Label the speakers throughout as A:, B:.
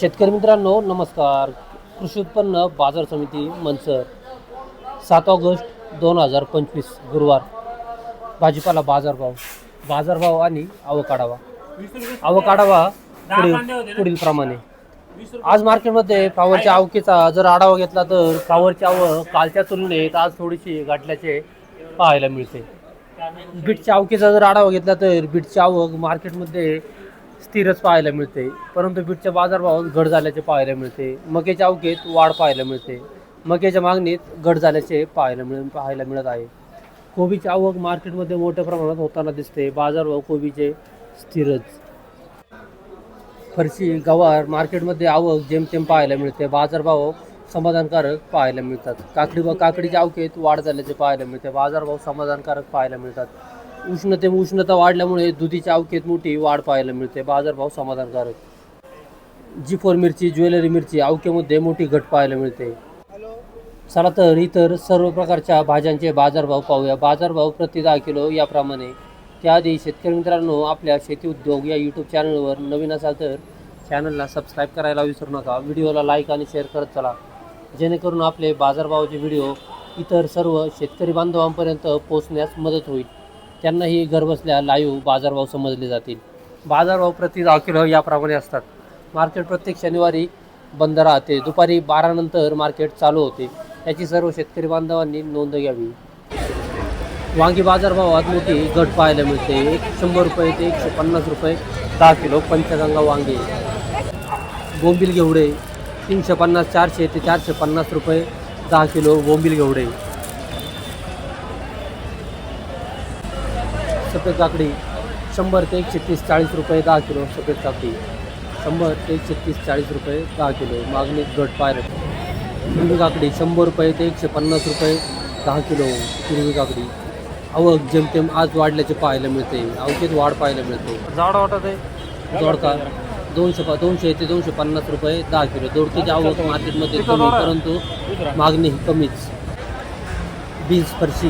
A: शेतकरी मित्रांनो नमस्कार. कृषी उत्पन्न बाजार समिती मनसर. सात ऑगस्ट दोन हजार पंचवीस गुरुवार. भाजीपाला बाजारभाव. बाजारभाव आणि आवक आढावा. आवक आढावा पुढील पुढील प्रमाणे. आज मार्केटमध्ये फ्लावरच्या आवकेचा जर आढावा घेतला तर फ्लावरची आवक कालच्या तुलनेत आज थोडीशी गाठल्याचे पाहायला मिळते. बीटच्या आवकेचा जर आढावा घेतला तर बीटची आवक मार्केटमध्ये स्थिरच पाहायला मिळते. परंतु बीटच्या बाजारभावात घट झाल्याचे पाहायला मिळते. मक्याच्या आवकेत वाढ पाहायला मिळते. मक्याच्या मागणीत घट झाल्याचे पाहायला मिळ पाहायला मिळत आहे. कोबीची आवक मार्केटमध्ये मोठ्या प्रमाणात होताना दिसते. बाजारभाव कोबीचे स्थिरच. फरशी गवार मार्केटमध्ये आवक जेमतेम पाहायला मिळते. बाजारभाव समाधानकारक पाहायला मिळतात. काकडी व काकडीच्या अवकेत वाढ झाल्याचे पाहायला मिळते. बाजारभाव समाधानकारक पाहायला मिळतात. उष्णते उष्णता वाढल्यामुळे दुधीच्या आवकेत मोठी वाढ पाहायला मिळते. बाजारभाव समाधानकारक. जी फोर मिरची ज्वेलरी मिरची अवकेमध्ये मोठी घट पाहायला मिळते. चला तर इतर सर्व प्रकारच्या भाज्यांचे बाजारभाव पाहूया. बाजारभाव प्रति दहा किलो याप्रमाणे. त्याआधी शेतकरी मित्रांनो आपल्या शेती उद्योग या यूट्यूब चॅनलवर नवीन असाल तर चॅनलला सबस्क्राईब करायला विसरू नका. व्हिडिओला लाईक आणि शेअर करत चला. जेणेकरून आपले बाजारभावाचे व्हिडिओ इतर सर्व शेतकरी बांधवांपर्यंत पोहोचण्यास मदत होईल. त्यांनाही घरबसल्या लाईव्ह बाजारभाव समजले जातील. बाजारभाव प्रति दहा किलो याप्रमाणे असतात. मार्केट प्रत्येक शनिवारी बंद राहते. दुपारी बारानंतर मार्केट चालू होते. याची सर्व शेतकरी बांधवांनी नोंद घ्यावी. वांगी बाजारभावात मोठी घट पाहायला मिळते. एक शंभर रुपये ते एकशे पन्नास रुपये दहा किलो पंचगंगा वांगे. बोंबील घेवडे तीनशे पन्नास चारशे ते चारशे पन्नास रुपये दहा किलो बोंबील घेवडे. सफेद काकडी शंभर ते एकशे तीस चाळीस रुपये दहा किलो सफेद काकडी शंभर ते एकशे तीस चाळीस रुपये दहा किलो मागणीत घट पाहायला हिरवी काकडी शंभर रुपये ते एकशे पन्नास रुपये दहा किलो हिरवी काकडी. आवक जेमतेम आज वाढल्याचे पाहायला मिळते. आवकेत वाढ पाहायला मिळते.
B: झाड वाटत आहे.
A: दोडका दोनशे प दोनशे ते दोनशे पन्नास रुपये दहा किलो. दोडकीची आवक मार्केटमध्ये कमी परंतु मागणी ही कमीच. बीन्स फरशी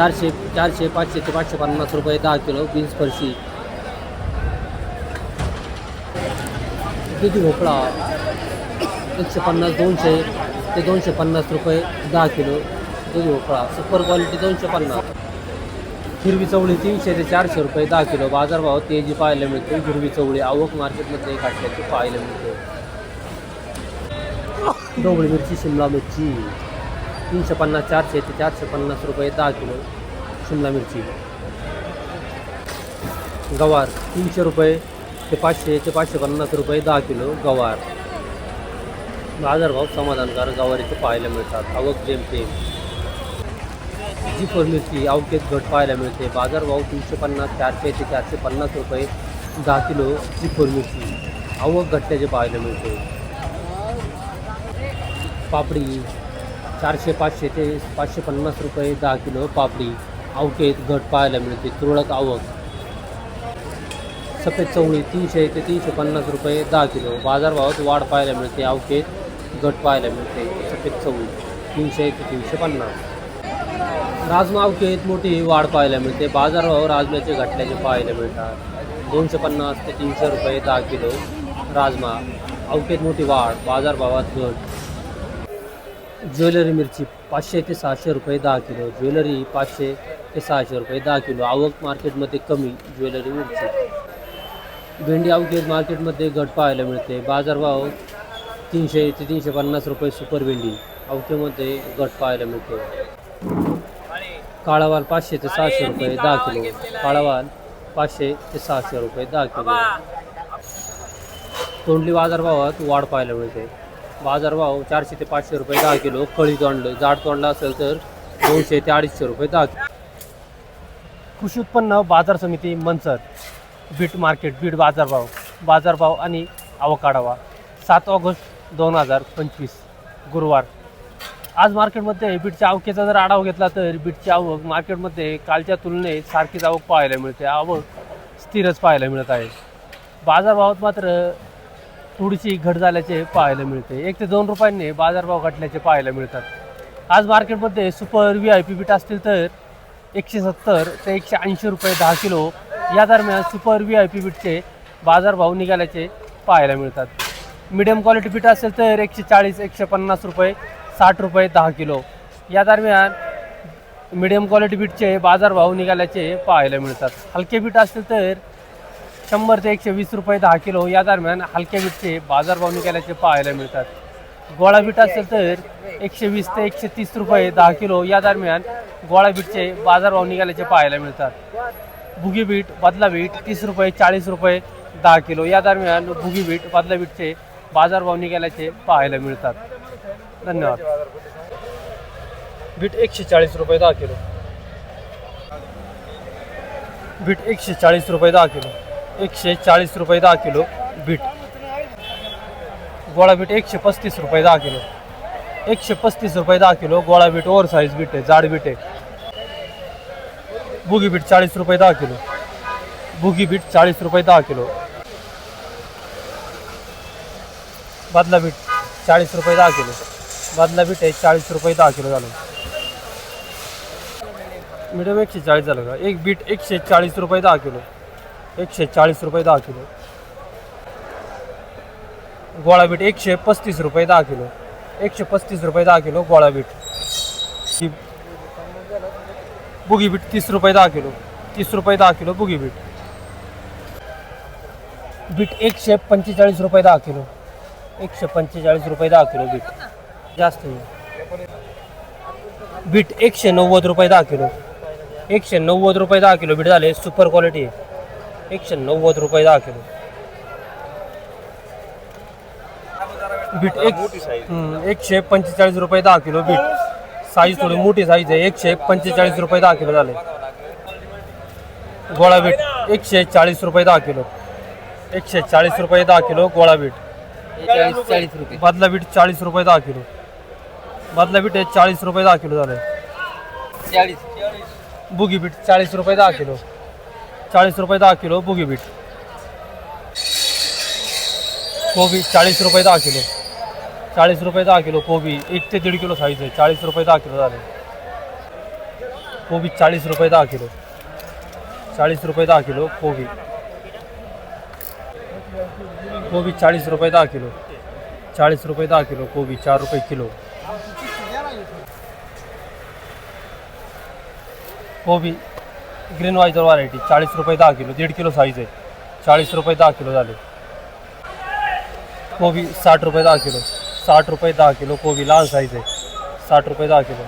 A: चारशे चारशे, पाचशे ते पाचशे पन्नास रुपये दहा किलो बीन्स फरशी. दुधी भोपळा? एकशे पन्नास, दोनशे, ते दोनशे पन्नास रुपये दहा किलो. दुधी भोपळा? सुपर क्वालिटी दोनशे पन्नास. हिरवी चवळी तीनशे ते चारशे रुपये दहा किलो. बाजारभाव तेज़ी पाहायला मिळते. हिरवी चवळी आवक मार्केटमध्ये काढल्याची पाहायला मिळते. ढोबळी मिरची, शिमला मिरची. तीनशे पन्नास चारशे ते चारशे पन्नास रुपये दहा किलो शिमला मिरची. गवार तीनशे रुपये ते पाचशे ते पाचशे पन्नास रुपये दहा किलो गवार. बाजारभाव समाधानकारक गवारीचे पाहायला मिळतात. आवक जेमतेम जी फोर मिरची अवकेत घट पाहायला मिळते. बाजारभाव तीनशे पन्नास चारशे ते चारशे पन्नास रुपये दहा किलो जी फोर मिरची. आवक घटल्याचे पाहायला मिळते. पापडी चारशे पाचशे ते पाचशे पन्नास रुपये दहा किलो पापडी. अवकेत घट पाहायला मिळते. तुरळक आवक. सफेद चवळी तीनशे ते तीनशे पन्नास रुपये दहा किलो. बाजारभावात वाढ पाहायला मिळते. अवकेत घट पाहायला मिळते. सफेद चवळी तीनशे ते तीनशे पन्नास. राजमा अवकेत मोठी वाढ पाहायला मिळते. बाजारभाव राजम्याचे घटल्याचे पाहायला मिळतात. दोनशे पन्नास ते तीनशे रुपये दहा किलो राजमा. अवकेत मोठी वाढ. बाजारभावात घट. ज्वेलरी मिरची पाचशे ते सहाशे रुपये दहा किलो. ज्वेलरी पाचशे ते सहाशे रुपये दहा किलो. आवक मार्केटमध्ये कमी ज्वेलरी मिरची. भेंडी अवकेत मार्केटमध्ये घट पाहायला मिळते. बाजारभाव तीनशे ते तीनशे पन्नास रुपये सुपर भेंडी अवकेमध्ये घट पाहायला मिळते. काळावाल पाचशे ते सहाशे रुपये दहा किलो. काळावाल पाचशे ते सहाशे रुपये दहा किलो. तोंडली बाजारभावात वाढ पाहायला मिळते. बाजारभाव चारशे ते पाचशे रुपये दहा किलो कळी तोंडलं जाड तोंडलं असेल तर दोनशे ते अडीचशे रुपये दहा किलो. कृषी उत्पन्न बाजार समिती मनसर बीट मार्केट बीट बाजारभाव बाजारभाव आणि आवकाढावा सात ऑगस्ट दोन हजार पंचवीस गुरुवार. आज मार्केटमध्ये बीटच्या आवकेचा जर आढावा घेतला तर बीटची आवक मार्केटमध्ये कालच्या तुलनेत सारखीच आवक पाहायला मिळते. आवक स्थिरच पाहायला मिळत आहे. बाजारभावात मात्र थोडीशी घट झाल्याचे पाहायला मिळते. एक ते दोन रुपयांनी बाजारभाव घटल्याचे पाहायला मिळतात. आज मार्केटमध्ये super V I P beet असतील तर एकशे सत्तर ते एकशे ऐंशी रुपये दहा किलो या दरम्यान सुपर व्ही आय पी बीटचे बाजारभाव निघाल्याचे पाहायला मिळतात. मिडियम क्वालिटी बीट असेल तर एकशे चाळीस एकशे पन्नास रुपये साठ रुपये दहा किलो. या दरम्यान मिडियम क्वालिटी बीटचे बाजारभाव निघाल्याचे पाहायला मिळतात. हलके बीट असतील तर शंभर ते एकशे वीस रुपये दहा किलो या दरम्यान हलक्या बीटचे बाजारभाव निघाल्याचे पाहायला मिळतात. गोळा बीट असेल तर एकशे वीस ते एकशे तीस रुपये दहा किलो या दरम्यान गोळा बीटचे बाजारभाव निघाल्याचे पाहायला मिळतात. भुगी बीट बदला बीट तीस रुपये चाळीस रुपये दहा किलो या दरम्यान भुगी बीट बदला बीटचे बाजारभाव निघाल्याचे पाहायला मिळतात. धन्यवाद. बीट एकशे चाळीस रुपये दहा किलो. बीट एकशे चाळीस रुपये दहा किलो. एकशे चाळीस रुपये दहा किलो बीट. गोळा बीट एकशे पस्तीस रुपये दहा किलो. एकशे पस्तीस रुपये दहा किलो गोळा बीट, ओव्हर साईज बीट आहे, जाड बीट आहे. बुगी बीट चाळीस रुपये दहा किलो. बुगी बीट चाळीस रुपये दहा किलो. बदला बीट चाळीस रुपये दहा किलो. बदला बीट आहे, चाळीस रुपये दहा किलो झालं. मिडियम एकशे चाळीस झालं का? एक बीट एकशे चाळीस रुपये दहा किलो. एकशे चाळीस रुपये दहा किलो. गोळा बीट एकशे पस्तीस रुपये दहा किलो. एकशे पस्तीस रुपये दहा किलो गोळा बीट. बुगी बीट तीस रुपये दहा किलो. तीस रुपये दहा किलो बुगी बीट. बीट एकशे पंचेचाळीस रुपये दहा किलो. एकशे पंचेचाळीस रुपये दहा किलो बीट. जास्त बीट एकशे नव्वद रुपये दहा किलो. एकशे नव्वद रुपये दहा किलो बीट झाले. सुपर क्वालिटी आहे. एकशे नव्वद रुपये दहा किलो. बीट एक एकशे पंचेचाळीस रुपये दहा किलो बीट. साईज थोडी मोठी साईज आहे एकशे पंचेचाळीस रुपये दहा किलो झाले. गोळा बीट एकशे चाळीस रुपये दहा किलो. एकशे चाळीस रुपये दहा किलो गोळा बीट.
B: चाळीस चाळीस रुपये.
A: बदला बीट चाळीस रुपये दहा किलो. बदला बीट चाळीस रुपये दहा किलो झाले.
B: चाळीस.
A: बुगी बीट चाळीस रुपये दहा किलो. चाळीस रुपये दहा किलो बुगी बीट. कोबी चाळीस रुपये दहा किलो. चाळीस रुपये दहा किलो कोबी एक ते दीड किलो साईज आहे. चाळीस रुपये दहा किलो झाले. कोबी चाळीस रुपये दहा किलो. चाळीस रुपये दहा किलो कोबी कोबी चाळीस रुपये दहा किलो. चाळीस रुपये दहा किलो कोबी चार रुपये किलो. कोबी ग्रीन वायझर व्हरायटी चाळीस रुपये दहा किलो दीड किलो साईज आहे. चाळीस रुपये दहा किलो झाले. कोबी साठ रुपये दहा किलो. साठ रुपये दहा किलो कोबी लहान साईज आहे. साठ रुपये दहा किलो.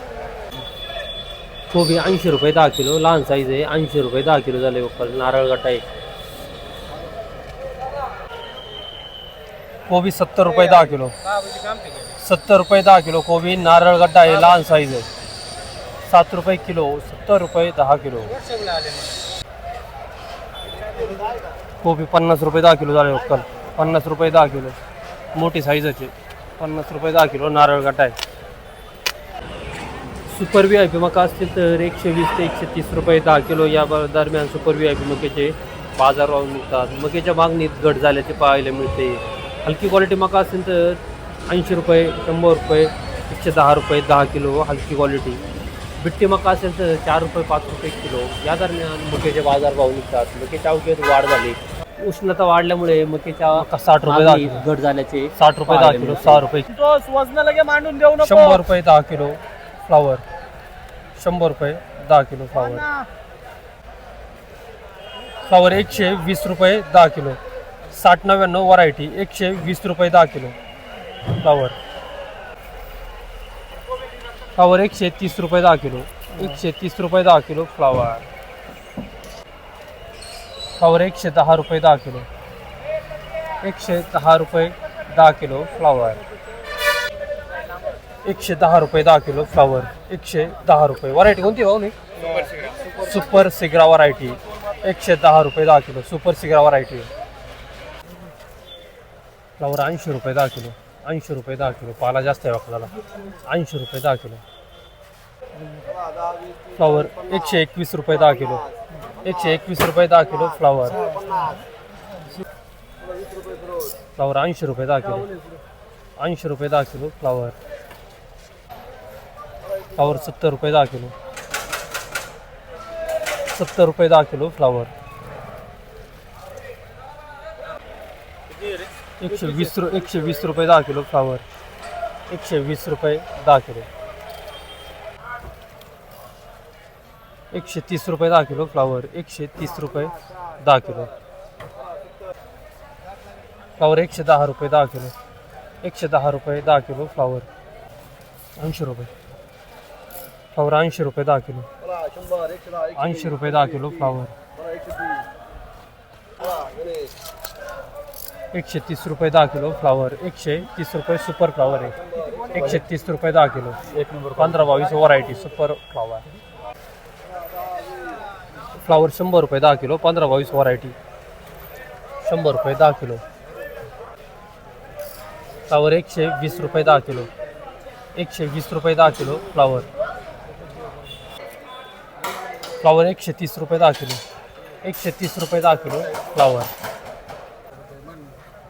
A: कोबी ऐंशी रुपये दहा किलो लहान साईज आहे. ऐंशी रुपये दहा किलो झाले वक्कल नारळ गटा आहे कोबी सत्तर रुपये दहा किलो. सत्तर रुपये दहा किलो कोबी नारळ गड्डा आहे लहान साईज आहे. सात रुपये किलो सत्तर रुपये दहा किलो. कोबी पन्नास रुपये दहा किलो झाले लोकल. पन्नास रुपये दहा किलो. मोठी साईजचे पन्नास रुपये दहा किलो नारळ आहे सुपर व्ही आय पी मका असतील तर एकशे वीस ते एकशे तीस रुपये दहा किलो या दरम्यान सुपर व्ही आय पी मक्याचे बाजारभाव मिळतात. मक्याच्या मागणीत घट झाल्याचे पाहायला मिळते. हलकी क्वालिटी मका असेल तर ऐंशी रुपये शंभर रुपये एकशे दहा रुपये दहा किलो हलकी क्वालिटी बिट्टी मका असेल तर चार रुपये पाच रुपये किलो. या दरम्यान मक्याचे बाजारभाव निघतात. मक्याच्या अवघ्यात वाढ झाली. उष्णता वाढल्यामुळे मक्याच्या
B: साठ रुपये दहा
A: घट झाल्याचे
B: साठ रुपये दहा किलो सहा रुपये
A: वजन लगे मांडून देऊ शंभर रुपये दहा किलो फ्लावर. शंभर रुपये दहा किलो फ्लावर. फ्लावर एकशे वीस रुपये दहा किलो. साठ नव्याण्णव व्हरायटी एकशे वीस रुपये दहा किलो. फ्लावर. फ्लावर एकशे तीस रुपये दहा किलो एकशे तीस रुपये दहा किलो फ्लावर. फ्लावर एकशे दहा रुपये दहा किलो एकशे दहा रुपये दहा किलो फ्लावर. एकशे दहा रुपये दहा किलो फ्लावर एकशे दहा रुपये. व्हरायटी कोणती भाऊ नाही सुपर सिग्रा व्हरायटी एकशे दहा रुपये दहा किलो सुपर सिग्रा व्हरायटी फ्लावर ऐंशी रुपये दहा किलो. ऐंशी रुपये दहा किलो पाला जास्त आहे आपल्याला. ऐंशी रुपये दहा किलो. फ्लावर एकशे एकवीस रुपये दहा किलो. एकशे एकवीस रुपये दहा किलो फ्लावर फ्लावर ऐंशी रुपये दहा किलो. ऐंशी रुपये दहा किलो फ्लावर फ्लावर सत्तर रुपये दहा किलो. सत्तर रुपये दहा किलो फ्लावर एकशे वीस रु एकशे वीस रुपये दहा किलो फ्लावर. एकशे वीस रुपये दहा किलो. एकशे तीस रुपये दहा किलो फ्लावर. एकशे तीस रुपये दहा किलो. फ्लावर एकशे दहा रुपये दहा किलो. एकशे दहा रुपये दहा किलो फ्लावर. ऐंशी रुपये. फ्लावर ऐंशी रुपये दहा किलो. ऐंशी रुपये दहा किलो फ्लावर. एकशे तीस रुपये दहा किलो फ्लावर एकशे तीस रुपये सुपर फ्लावर आहे. एकशे तीस रुपये दहा किलो. एक नंबर पंधरा बावीस व्हरायटी सुपर फ्लावर. फ्लावर शंभर रुपये दहा किलो पंधरा बावीस व्हरायटी शंभर रुपये दहा किलो. फ्लावर एकशे वीस रुपये दहा किलो. एकशे वीस रुपये दहा किलो फ्लावर. फ्लावर एकशे तीस रुपये दहा किलो. एकशे तीस रुपये दहा किलो फ्लावर.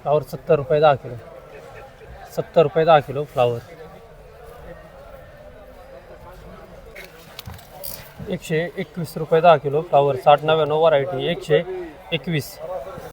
A: फ्लावर सत्तर रुपये दहा किलो. सत्तर रुपये दहा किलो फ्लावर. एकशे एकवीस रुपये दहा किलो फ्लावर. साठ नव्याण्णव व्हरायटी एकशे एकवीस.